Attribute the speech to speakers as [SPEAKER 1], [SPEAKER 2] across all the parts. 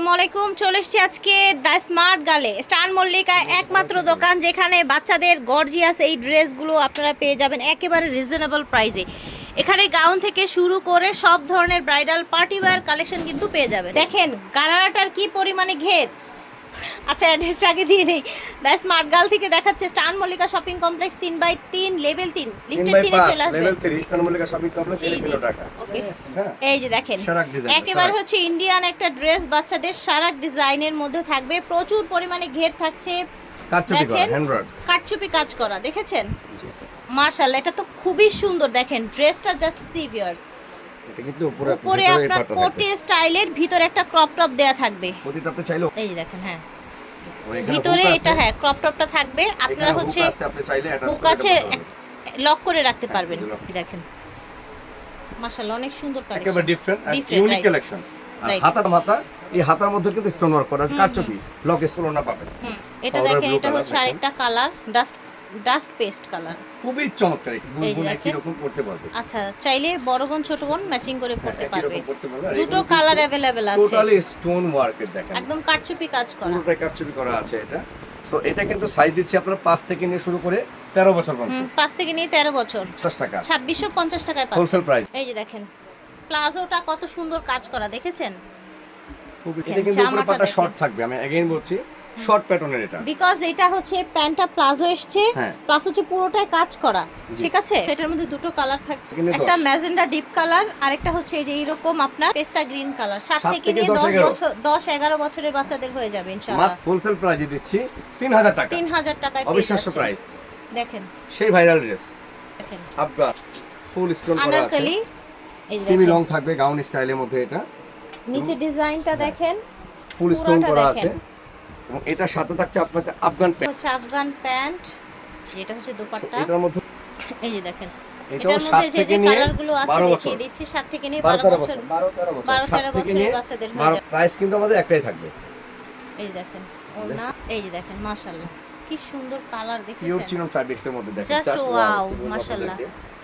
[SPEAKER 1] আসসালামু আলাইকুম চলে এসেছি আজকে দ্য স্মার্ট গালে। স্টান মল্লিকা একমাত্র দোকান যেখানে বাচ্চাদের গর্জিয়াস এই ড্রেসগুলো আপনারা পেয়ে যাবেন একেবারে রিজনেবল প্রাইসে এখানে গাউন থেকে শুরু করে সব ধরনের ব্রাইডাল পার্টি ওয়্যার কালেকশন কিন্তু পেয়ে যাবেন। দেখেন গালারাটার কি পরিমাণে ঘের? আচ্ছা অ্যাড্রেসটা আগে দিয়ে নেই। দ্য স্মার্ট গার্ল থেকে দেখাচ্ছে স্টান মল্লিকা শপিং কমপ্লেক্স তিন বাই তিন লেভেল তিন। লিফটের তিনে চলে আসবে।
[SPEAKER 2] Level three eastern Mallika shopping complex
[SPEAKER 1] জি।
[SPEAKER 2] টাকা। হ্যাঁ
[SPEAKER 1] এই যে দেখেন একেবারে হচ্ছে ইন্ডিয়ান একটা ড্রেস বাচ্চাদের সারাক ডিজাইনের মধ্যে থাকবে। প্রচুর পরিমাণে ঘের থাকছে।
[SPEAKER 2] করা
[SPEAKER 1] দেখেন। কাটচুপি কাজ করা দেখেছেন? মার্শাল এটা তো খুবই সুন্দর। দেখেন ড্রেসটা জাস্ট সি ভিউয়ার্স
[SPEAKER 2] এটা কিন্তু উপরে
[SPEAKER 1] উপরে আপনার কোটি স্টাইলের ভিতরে একটা ক্রপ টপ দেয়া থাকবে।
[SPEAKER 2] প্রতিটা আপনি চাইলেও
[SPEAKER 1] এই দেখেন হ্যাঁ। ভিতরে এটা হ্যাঁ ক্রপ টপটা থাকবে। আপনারা হচ্ছে
[SPEAKER 2] আপনি চাইলে attach
[SPEAKER 1] হুক আছে লক করে রাখতে পারবেন।
[SPEAKER 2] এই যে lock।
[SPEAKER 1] দেখেন। মাশাআল্লাহ অনেক সুন্দর
[SPEAKER 2] একেবারে
[SPEAKER 1] কালেকশন
[SPEAKER 2] ডিফারেন্ট আর
[SPEAKER 1] Different,
[SPEAKER 2] ইউনিক কালেকশন আর হাতার মাথা এই হাতার মধ্যে কিন্তু স্টোন ওয়ার্ক করা আছে। কারচুপি লক স্টোন না পাবেন।
[SPEAKER 1] হুম, এটা দেখেন এটা হচ্ছে আরেকটা colour dust dust paste colour.
[SPEAKER 2] খুবই চমৎকার গুনগুন একই রকম করতে পারবে।
[SPEAKER 1] আচ্ছা চাইলে বড় বোন ছোট বোন ম্যাচিং করে
[SPEAKER 2] হ্যাঁ,
[SPEAKER 1] পড়তে পারবে। দুটো কালার অ্যাভেলেবেল আছে।
[SPEAKER 2] টোটালি স্টোন ওয়ার্কের দেখেন।
[SPEAKER 1] একদম কাটচুপি কাজ করা।
[SPEAKER 2] পুরোটাই করা আছে এটা। সো এটা কিন্তু সাইজ দিচ্ছি আপনার পাঁচ থেকে নিয়ে শুরু করে তেরো বছর পর্যন্ত।
[SPEAKER 1] পাঁচ থেকে নিয়ে তেরো বছর।
[SPEAKER 2] পঞ্চাশ টাকা
[SPEAKER 1] ছাব্বিশশো পঞ্চাশ টাকায় পাচ্ছে
[SPEAKER 2] হোলসেল প্রাইস
[SPEAKER 1] এই যে দেখেন প্লাজোটা কত সুন্দর কাজ করা দেখেছেন?
[SPEAKER 2] এটা কিন্তু উপরে পাটা শর্ট থাকবে আমি এগেইন বলছি। শর্ট প্যাটার্নের এটা।
[SPEAKER 1] বিকজ এটা হচ্ছে প্যান্টটা প্লাজো এসছে।
[SPEAKER 2] হ্যাঁ।
[SPEAKER 1] প্লাস হচ্ছে পুরোটাই কাজ করা। ঠিক আছে? এটার মধ্যে দুটো কালার থাকছে। একটা ম্যাজেন্ডা ডিপ কালার আর একটা হচ্ছে এই যে এইরকম আপনার পেস্তা গ্রিন কালার সাত থেকে নিয়ে
[SPEAKER 2] দশ,
[SPEAKER 1] দশ
[SPEAKER 2] এগারো।
[SPEAKER 1] বছর দশ এগারো বছরের বাচ্চাদের হয়ে যাবে ইনশাআল্লাহ।
[SPEAKER 2] হোলসেল প্রাইসে দিচ্ছি তিন হাজার টাকা।
[SPEAKER 1] তিন হাজার টাকায় পেয়ে
[SPEAKER 2] অবিশ্বাস্য। প্রাইস
[SPEAKER 1] দেখেন।
[SPEAKER 2] সেই ভাইরাল ড্রেস
[SPEAKER 1] দেখেন।
[SPEAKER 2] আপনার ফুল স্টোন করা আছে।
[SPEAKER 1] আনারকলি।
[SPEAKER 2] সিমি লং থাকবে গাউন স্টাইলের মধ্যে এটা।
[SPEAKER 1] নিচে ডিজাইনটা দেখেন।
[SPEAKER 2] ফুল স্টোন করা। আছে। এবং এটার সাথে থাকছে আপনাকে আফগান প্যান্ট।
[SPEAKER 1] হচ্ছে আফগান প্যান্ট এটা হচ্ছে দোপাট্টা।
[SPEAKER 2] এটার মধ্যে
[SPEAKER 1] এই যে দেখেন
[SPEAKER 2] এটাও সাত থেকে নিয়ে
[SPEAKER 1] কালারগুলো আছে
[SPEAKER 2] বারো
[SPEAKER 1] দেখিয়ে
[SPEAKER 2] বছর।
[SPEAKER 1] দিচ্ছি সাত থেকে নিয়ে
[SPEAKER 2] বারো
[SPEAKER 1] বছর।
[SPEAKER 2] বছর বারো তেরো বছর সাত থেকে নিয়ে
[SPEAKER 1] বাচ্চাদের
[SPEAKER 2] বারো।
[SPEAKER 1] যাবে।
[SPEAKER 2] প্রাইস কিন্তু আমাদের একটাই থাকবে।
[SPEAKER 1] এই যে দেখেন ওনা এই যে দেখেন মাশাআল্লাহ। কি সুন্দর কালার
[SPEAKER 2] পিওর চিনন ফ্যাব্রিক্স এর মধ্যে দেখেন
[SPEAKER 1] জাস্ট ওয়াও মাশাআল্লাহ।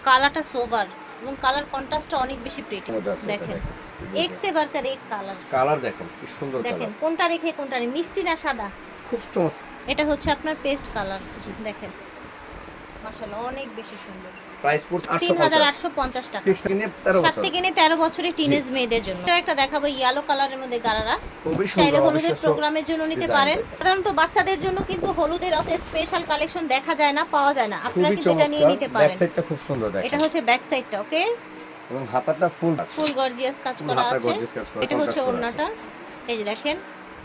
[SPEAKER 1] কালারটা সোভার এবং কালার কন্ট্রাস্টটা অনেক বেশি প্রিটি
[SPEAKER 2] আছে,
[SPEAKER 1] দেখেন।
[SPEAKER 2] দেখেন।
[SPEAKER 1] এক সে বারকার এক কালার
[SPEAKER 2] কালার দেখেন কি সুন্দর
[SPEAKER 1] দেখেন কোনটা রেখে কোনটা নেই মিষ্টি না সাদা?
[SPEAKER 2] খুব চমৎকার
[SPEAKER 1] এটা হচ্ছে আপনার পেস্ট কালার দেখেন। মাশাআল্লাহ অনেক বেশি সুন্দর।
[SPEAKER 2] প্রাইস পড়ছে
[SPEAKER 1] টাকা।
[SPEAKER 2] কিনে তেরো
[SPEAKER 1] সাত
[SPEAKER 2] বছর
[SPEAKER 1] থেকে নিয়ে তেরো বছরের টিনেজ মেয়েদের জন্য। এটা একটা দেখাবো ইয়েলো কালারের মধ্যে গারারা।
[SPEAKER 2] খুবই
[SPEAKER 1] চাইলে
[SPEAKER 2] সুন্দর
[SPEAKER 1] হলুদের প্রোগ্রামের জন্য নিতে পারেন। সাধারণত বাচ্চাদের জন্য কিন্তু হলুদের অত স্পেশাল কালেকশন দেখা যায় না পাওয়া যায় না। আপনারা কিন্তু এটা নিয়ে নিতে
[SPEAKER 2] চমৎকার ব্যাক
[SPEAKER 1] পারেন।
[SPEAKER 2] সাইডটা খুব সুন্দর দেখেন।
[SPEAKER 1] এটা হচ্ছে ব্যাক সাইডটা ওকে
[SPEAKER 2] এবং হাতাটা ফুল
[SPEAKER 1] ফুল গর্জিয়াস কাজ করা আছে। এটা হচ্ছে ওড়নাটা। এই যে দেখেন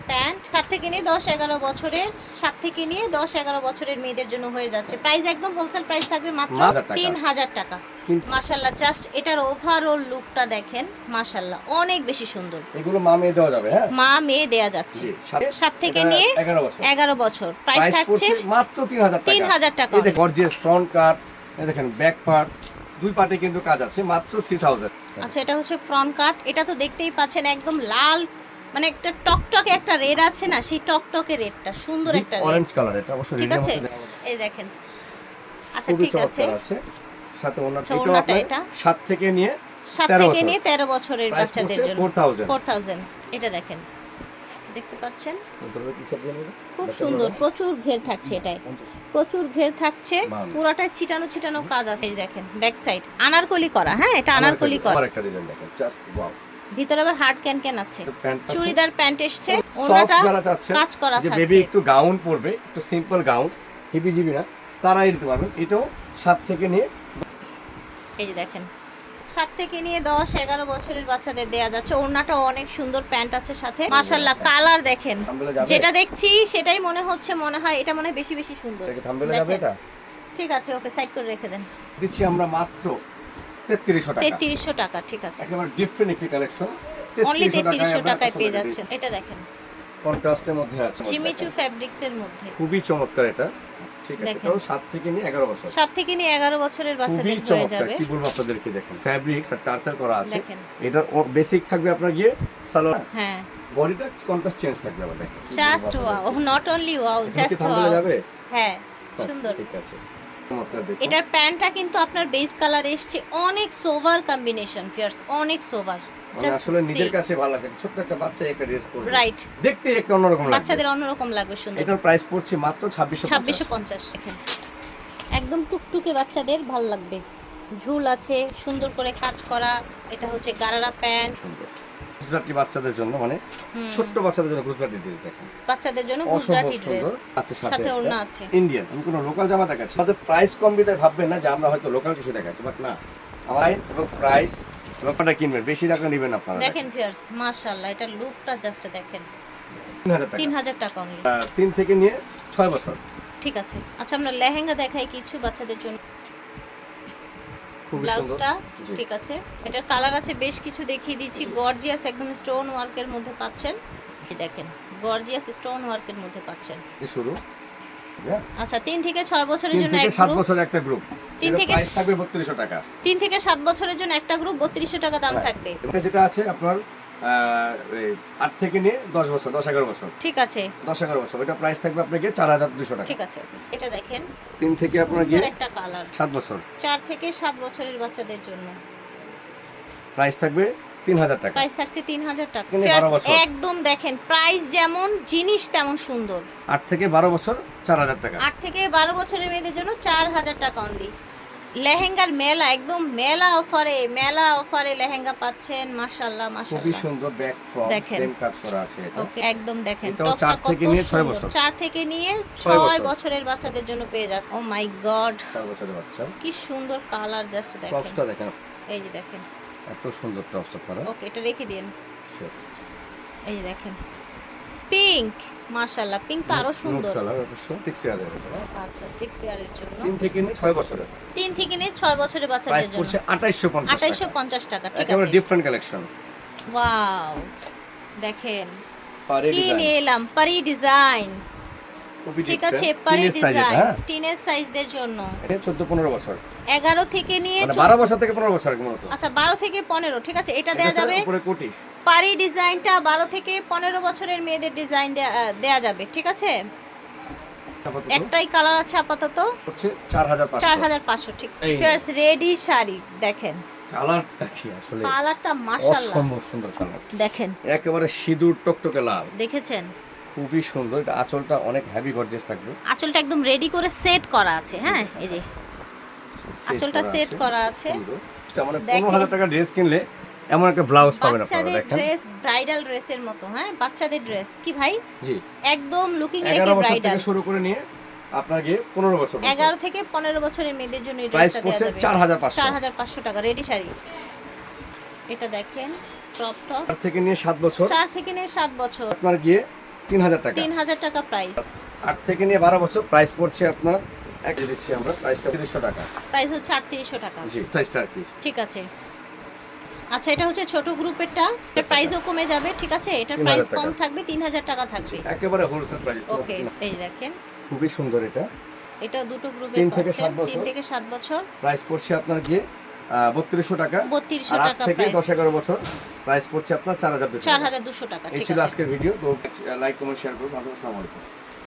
[SPEAKER 1] প্যান্ট। সাত থেকে নিয়ে দশ এগারো বছরের সাত থেকে নিয়ে দশ এগারো বছরের মেয়েদের জন্য হয়ে যাচ্ছে। প্রাইস একদম হোলসেল প্রাইস থাকবে মাত্র
[SPEAKER 2] হাজার টাকা।
[SPEAKER 1] তিন হাজার টাকা। মাশাল্লাহ জাস্ট এটার ওভারঅল লুকটা দেখেন মাশাল্লাহ অনেক বেশি সুন্দর।
[SPEAKER 2] এগুলো মা মেয়ে দেওয়া যাবে হ্যাঁ?
[SPEAKER 1] মা মেয়ে দেয়া যাচ্ছে। সাত থেকে নিয়ে
[SPEAKER 2] এগারো বছর।
[SPEAKER 1] প্রাইস থাকছে
[SPEAKER 2] মাত্র তিন হাজার টাকা।
[SPEAKER 1] 3,000 টাকা।
[SPEAKER 2] গর্জিয়াস ফ্রন্ট কাট এই দেখেন ব্যাক পার্ট দুই পার্টে কিন্তু কাজ আছে মাত্র থ্রি থাউজেন্ড
[SPEAKER 1] আচ্ছা এটা হচ্ছে ফ্রন্ট কাট এটা তো দেখতেই পাচ্ছেন একদম লাল মানে একটা টকটকে একটা রেড আছে না সেই টকটকে রেডটা সুন্দর একটা
[SPEAKER 2] অরেঞ্জ কালার এটা অবশ্যই
[SPEAKER 1] ঠিক আছে। এই দেখেন। আচ্ছা ঠিক আছে।
[SPEAKER 2] আছে। সাথে ওনার
[SPEAKER 1] এটা?
[SPEAKER 2] সাত থেকে নিয়ে
[SPEAKER 1] সাত থেকে নিয়ে তেরো বছরের বাচ্চাদের জন্য।
[SPEAKER 2] ফোর থাউজেন্ড
[SPEAKER 1] এটা দেখেন। দেখতে পাচ্ছেন। খুব সুন্দর প্রচুর ঘের থাকছে এটাই। প্রচুর ঘের থাকছে
[SPEAKER 2] বাহ।
[SPEAKER 1] পুরোটাই ছিটানো ছিটানো কাজ আছে দেখেন ব্যাক সাইড আনারকলি করা হ্যাঁ এটা আনারকলি করা।
[SPEAKER 2] একটা ডিজাইন দেখেন জাস্ট ওয়াও
[SPEAKER 1] ভিতরে আবার হার্ড ক্যান ক্যান আছে। চুড়িদার প্যান্ট এসছে ওনাটা কাজ করা
[SPEAKER 2] যে
[SPEAKER 1] থাকছে।
[SPEAKER 2] বেবি একটু গাউন পরবে একটু সিম্পল গাউন হিবি জিবি না তারাই নিতে পারবেন। এটাও সাত থেকে নিয়ে
[SPEAKER 1] এই যে দেখেন সাত থেকে নিয়ে দশ এগারো বছরের বাচ্চাদের দেয়া যাচ্ছে। ওড়নাটা অনেক সুন্দর প্যান্ট আছে সাথে। মাশাল্লাহ কালার দেখেন। যেটা দেখছি সেটাই মনে হচ্ছে মনে হয় এটা মনে হয় বেশি বেশি সুন্দর। ঠিক আছে ওকে সাইড করে রেখে দেন।
[SPEAKER 2] দিচ্ছি আমরা মাত্র তেত্রিশশো টাকা।
[SPEAKER 1] তেত্রিশশো টাকা ঠিক আছে।
[SPEAKER 2] একেবারে ডিফারেন্ট একটি কালেকশন
[SPEAKER 1] অনলি তেত্রিশশো টাকায় পেয়ে যাচ্ছেন। এটা দেখেন।
[SPEAKER 2] কন্ট্রাস্টের মধ্যে আছে।
[SPEAKER 1] জিমিচু ফ্যাব্রিক্স এর মধ্যে।
[SPEAKER 2] খুবই চমৎকার এটা। ঠিক আছে এটাও সাত থেকে নিয়ে এগারো বছর।
[SPEAKER 1] সাত থেকে নিয়ে এগারো বছরের
[SPEAKER 2] খুবই
[SPEAKER 1] বাচ্চাদের হয়ে যাবে।
[SPEAKER 2] কি বলব আপনাদেরকে দেখেন ফ্যাব্রিক্স আর টার্সার করা আছে। এটার বেসিক থাকবে আপনার গিয়ে সালোয়ার।
[SPEAKER 1] হ্যাঁ।
[SPEAKER 2] বডিটা কন্ট্রাস্ট চেঞ্জ থাকবে আবার দেখেন।
[SPEAKER 1] Just wow. Not only wow just wow
[SPEAKER 2] যাবে?
[SPEAKER 1] হ্যাঁ
[SPEAKER 2] আচ্ছা,
[SPEAKER 1] সুন্দর।
[SPEAKER 2] ঠিক আছে।
[SPEAKER 1] এটার প্যান্টটা কিন্তু আপনার বেস কালার এসছে অনেক সোভার কম্বিনেশন ফিয়ার্স অনেক সোভার
[SPEAKER 2] আসলে নিজের কাছে ভালো লাগে ছোট্ট একটা বাচ্চা একটা ড্রেস পরবে।
[SPEAKER 1] রাইট
[SPEAKER 2] দেখতে একটু অন্যরকম লাগবে।
[SPEAKER 1] বাচ্চাদের অন্যরকম লাগবে সুন্দর।
[SPEAKER 2] এটার প্রাইস পড়ছে মাত্র ছাব্বিশশো
[SPEAKER 1] ছাব্বিশশো পঞ্চাশ এখানে। একদম টুকটুকে বাচ্চাদের ভালো লাগবে। ঝুল আছে সুন্দর করে কাজ করা এটা হচ্ছে গারারা প্যান্ট।
[SPEAKER 2] গুজরাটি বাচ্চাদের জন্য মানে ছোট্ট বাচ্চাদের জন্য গুজরাটি ড্রেস দেখেন।
[SPEAKER 1] বাচ্চাদের জন্য গুজরাটি ড্রেস
[SPEAKER 2] আছে সাথে
[SPEAKER 1] ওড়না আছে।
[SPEAKER 2] ইন্ডিয়ান আমি কোনো লোকাল জামা দেখাচ্ছি আমাদের প্রাইস কম ভাববেন না যে আমরা হয়তো লোকাল কিছু দেখাচ্ছি বাট না। আমার এবং প্রাইস আপনারা কিনবেন বেশি টাকা নেবেন আপনারা
[SPEAKER 1] দেখেন ভিউয়ার্স মাশাআল্লাহ এটা লুকটা জাস্ট দেখেন।
[SPEAKER 2] তিন হাজার টাকা
[SPEAKER 1] তিন অনলি
[SPEAKER 2] আহ, তিন থেকে নিয়ে ছয় বছর।
[SPEAKER 1] ঠিক আছে। আচ্ছা আমরা লেহেঙ্গা দেখাই কিছু বাচ্চাদের জন্য। ব্লাউজটা ঠিক আছে। এটার কালার আছে বেশ কিছু দেখিয়ে দিচ্ছি। গর্জিয়াস একদম স্টোন ওয়ার্কের মধ্যে পাচ্ছেন। দেখেন গর্জিয়াস স্টোন ওয়ার্কের মধ্যে পাচ্ছেন।
[SPEAKER 2] শুরু?
[SPEAKER 1] আচ্ছা তিন থেকে ছয় বছরের জন্য
[SPEAKER 2] সাত বছরের একটা গ্রুপ
[SPEAKER 1] তিন থেকে
[SPEAKER 2] থাকবে বত্রিশশো টাকা।
[SPEAKER 1] তিন থেকে সাত বছরের জন্য একটা গ্রুপ বত্রিশশো টাকা দাম
[SPEAKER 2] হ্যাঁ।
[SPEAKER 1] থাকবে।
[SPEAKER 2] এটা যেটা আছে আপনার আট থেকে নিয়ে দশ বছর দশ এগারো বছর।
[SPEAKER 1] ঠিক আছে।
[SPEAKER 2] দশ এগারো বছর। এটা প্রাইস থাকবে আপনাকে চার হাজার দুশো টাকা।
[SPEAKER 1] ঠিক আছে এটা দেখেন।
[SPEAKER 2] তিন থেকে আপনার গিয়ে
[SPEAKER 1] একটা কালার
[SPEAKER 2] সাত বছর।
[SPEAKER 1] চার থেকে সাত বছরের বাচ্চাদের জন্য।
[SPEAKER 2] প্রাইস থাকবে তিন হাজার টাকা।
[SPEAKER 1] প্রাইস থাকছে তিন হাজার টাকা। একদম দেখেন প্রাইস যেমন জিনিস তেমন সুন্দর।
[SPEAKER 2] আট থেকে বারো বছর চার হাজার টাকা।
[SPEAKER 1] আট থেকে বারো বছরের মেয়েদের জন্য চার হাজার টাকা অনলি লেহেঙ্গার মেলা একদম মেলা অফারে মেলা অফারে লেহেঙ্গা পাচ্ছেন মাশাল্লাহ
[SPEAKER 2] খুবই
[SPEAKER 1] মাশাল্লাহ
[SPEAKER 2] সুন্দর ব্যাক ফ্রম। সেম কাজ করা আছে এটা।
[SPEAKER 1] ওকে একদম দেখেন। টপটা
[SPEAKER 2] চার থেকে নিয়ে ছয়
[SPEAKER 1] সুন্দর।
[SPEAKER 2] বছর।
[SPEAKER 1] চার থেকে নিয়ে
[SPEAKER 2] ছয়
[SPEAKER 1] ছয় বছরের বাচ্চাদের জন্য পেয়ে যাচ্ছে। ও মাই গড
[SPEAKER 2] চার বছরের বাচ্চা।
[SPEAKER 1] কি সুন্দর কালার জাস্ট দেখেন।
[SPEAKER 2] টপসটা দেখেন।
[SPEAKER 1] এই যে দেখেন।
[SPEAKER 2] এত সুন্দর টপস আপনারা।
[SPEAKER 1] ওকে এটা রেখে দিন এই যে দেখেন। পিঙ্ক মাশাআল্লাহ পিঙ্ক তো আরও সুন্দর।
[SPEAKER 2] কালার অবশ্য ইয়ারের
[SPEAKER 1] আচ্ছা সিক্স ইয়ারের জন্য।
[SPEAKER 2] তিন থেকে নিয়ে ছয় বছরের।
[SPEAKER 1] তিন থেকে নিয়ে ছয় বছরের
[SPEAKER 2] প্রাইস
[SPEAKER 1] বাচ্চাদের জন্য।
[SPEAKER 2] পড়ছে আঠাইশশো পঞ্চাশ
[SPEAKER 1] আঠাইশো
[SPEAKER 2] টাকা
[SPEAKER 1] পঞ্চাশ টাকা ঠিক
[SPEAKER 2] একেবারে
[SPEAKER 1] আছে।
[SPEAKER 2] ডিফারেন্ট কালেকশন
[SPEAKER 1] ওয়াও দেখেন।
[SPEAKER 2] পারি ডিজাইন
[SPEAKER 1] এলাম? পারি ডিজাইন ঠিক আছে ডিজাইন
[SPEAKER 2] হ্যাঁ?
[SPEAKER 1] টিনেজ সাইজদের জন্য।
[SPEAKER 2] এটা চোদ্দ পনেরো বছর।
[SPEAKER 1] এগারো থেকে নিয়ে
[SPEAKER 2] মানে
[SPEAKER 1] চৌ-
[SPEAKER 2] বারো বছর থেকে পনেরো বছর
[SPEAKER 1] আচ্ছা বারো থেকে পনেরো ঠিক আছে এটা দেয়া যাবে
[SPEAKER 2] উপরে কোটি।
[SPEAKER 1] পারি ডিজাইনটা বারো থেকে পনেরো বছরের মেয়েদের ডিজাইন দেয়া যাবে ঠিক আছে? একটাই কালার আছে আপাতত।
[SPEAKER 2] হচ্ছে চার হাজার
[SPEAKER 1] চার
[SPEAKER 2] পাঁচশো
[SPEAKER 1] হাজার পাঁচশো ঠিক।
[SPEAKER 2] এই
[SPEAKER 1] রেডি শাড়ি দেখেন।
[SPEAKER 2] কালারটা কি আসলে?
[SPEAKER 1] কালারটা মাশাল্লাহ
[SPEAKER 2] অসম্ভব সুন্দর কালার
[SPEAKER 1] দেখেন।
[SPEAKER 2] একেবারে সিঁদুর টকটকে লাল।
[SPEAKER 1] দেখেছেন?
[SPEAKER 2] খুবই সুন্দর। এটা আঁচলটা অনেক হেভি গর্জিয়াস থাকবে।
[SPEAKER 1] আঁচলটা একদম রেডি করে সেট করা আছে হ্যাঁ? এই যে। আঁচলটা
[SPEAKER 2] সেট
[SPEAKER 1] করা আছে।
[SPEAKER 2] এটা মানে
[SPEAKER 1] দেখেন।
[SPEAKER 2] পনেরো হাজার টাকা ড্রেস কিনলে এমন একটা ব্লাউজ পাবেন আপনারা দেখেন।
[SPEAKER 1] ড্রেস ব্রাইডাল ড্রেসের মতো হ্যাঁ? বাচ্চাদের ড্রেস কি ভাই?
[SPEAKER 2] জি।
[SPEAKER 1] একদম লুকিং লাইক
[SPEAKER 2] বছর
[SPEAKER 1] ব্রাইডাল
[SPEAKER 2] থেকে শুরু করে নিয়ে আপনার গিয়ে পনেরো বছর
[SPEAKER 1] এগারো থেকে পনেরো বছরের মেয়েদের জন্য এই
[SPEAKER 2] প্রাইস
[SPEAKER 1] ড্রেসটা দেওয়া যাবে।
[SPEAKER 2] চার হাজার পাঁচশো।
[SPEAKER 1] চার হাজার পাঁচশো টাকা রেডি শাড়ি। এটা দেখেন টপ টপ
[SPEAKER 2] থেকে নিয়ে সাত বছর।
[SPEAKER 1] চার থেকে নিয়ে সাত বছর।
[SPEAKER 2] আপনার গিয়ে তিন হাজার টাকা।
[SPEAKER 1] তিন হাজার টাকা প্রাইস
[SPEAKER 2] আট থেকে নিয়ে বারো বছর প্রাইস পড়ছে আপনার এক দিচ্ছি আমরা প্রাইসটা তিরিশশো টাকা।
[SPEAKER 1] প্রাইস হচ্ছে আটত্রিশশো টাকা।
[SPEAKER 2] জি আর কি।
[SPEAKER 1] ঠিক আছে। আচ্ছা এটা হচ্ছে ছোট গ্রুপেরটা এটার প্রাইসও কমে যাবে ঠিক আছে? এটার প্রাইস কম থাকবে তিন হাজার টাকা থাকবে।
[SPEAKER 2] একেবারে হোলসেল প্রাইস
[SPEAKER 1] ওকে এই দেখেন।
[SPEAKER 2] খুবই সুন্দর এটা।
[SPEAKER 1] এটা দুটো গ্রুপে।
[SPEAKER 2] তিন থেকে সাত বছর। প্রাইস পড়ছে আপনার গিয়ে বত্রিশশো টাকা।
[SPEAKER 1] বত্রিশশো টাকা
[SPEAKER 2] থেকে দশ এগারো বছর প্রাইস পড়ছে আপনার চার হাজার দুশো
[SPEAKER 1] চার হাজার দুশো টাকা
[SPEAKER 2] এই ছিল আজকের ভিডিও তো লাইক কমেন্ট শেয়ার করুন। আসসালামু আলাইকুম।